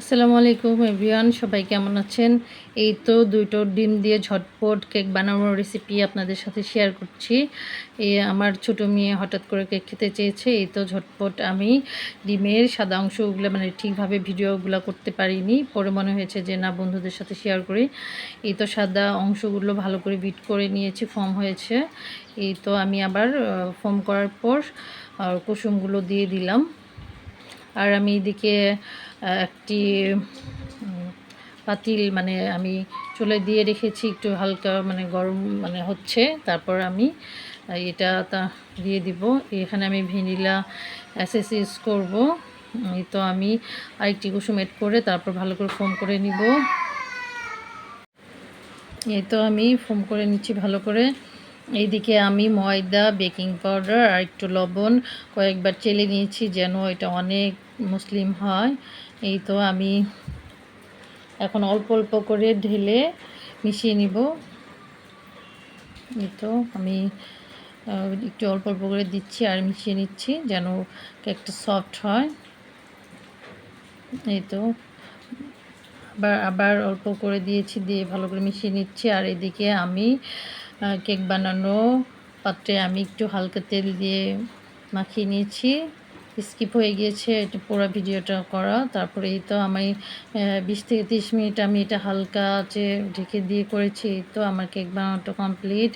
আসসালামু আলাইকুম, এভরিওয়ান, সবাই কেমন আছেন? এই তো দুটো ডিম দিয়ে ঝটপট কেক বানানোর রেসিপি আপনাদের সাথে শেয়ার করছি। এই আমার ছোট মেয়ে হঠাৎ করে কেক খেতে চেয়েছে, এই তো ঝটপট আমি ডিমের সাদা অংশগুলো মানে ঠিকভাবে ভিডিওগুলো করতে পারিনি। পরে মনে হয়েছে যে, না, বন্ধুদের সাথে শেয়ার করি। এই তো সাদা অংশগুলো ভালো করে বিট করে নিয়েছি ফর্ম হয়েছে। এই তো আমি আবার ফর্ম করার পর কুসুমগুলো দিয়ে দিলাম। আর আমি এদিকে একটি পাতিল মানে আমি চুলে দিয়ে রেখেছি, একটু হালকা মানে গরম মানে হচ্ছে, তারপর আমি এটা তা দিয়ে দিব। এখানে আমি ভ্যানিলা অ্যাসেস ইউজ করব এই তো আমি আরেকটি কুসুম এড করে তারপর ভালো করে ফোম করে নিব। এই তো আমি ফোম করে নিচ্ছি ভালো করে। এইদিকে আমি ময়দা, বেকিং পাউডার আর একটু লবণ কয়েকবার চেলে নিয়েছি যেন এটা অনেক মুসলিম হয়। এই তো আমি এখন অল্প অল্প করে ঢেলে মিশিয়ে নিব। এই তো আমি একটু অল্প অল্প করে দিচ্ছি আর মিশিয়ে নিচ্ছি যেন কেকটা সফট হয়। এই তো আবার আবার অল্প করে দিয়েছি, দিয়ে ভালো করে মিশিয়ে নিচ্ছি। আর এদিকে আমি কেক বানানো পাত্রে আমি একটু হালকা তেল দিয়ে মাখিয়ে নিয়েছি। স্কিপ হয়ে গিয়েছে এটা পুরো ভিডিওটা করা। তারপরে এই তো আমি বিশ থেকে তিরিশ মিনিট আমি এটা হালকা যে ঢেকে দিয়ে করেছি তো আমার কেক বানানোটা কমপ্লিট।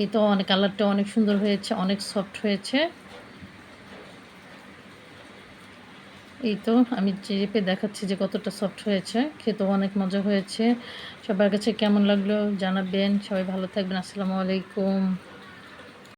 এই তো অনেক কালারটা অনেক সুন্দর হয়েছে, অনেক সফট হয়েছে। এই তো, আমি চেপে দেখাচ্ছি যে কতটা সফট হয়েছে। খেতেও অনেক মজা হয়েছে। সবার কাছে কেমন লাগল জানাবেন। সবাই ভালো থাকবেন। আসসালামু আলাইকুম।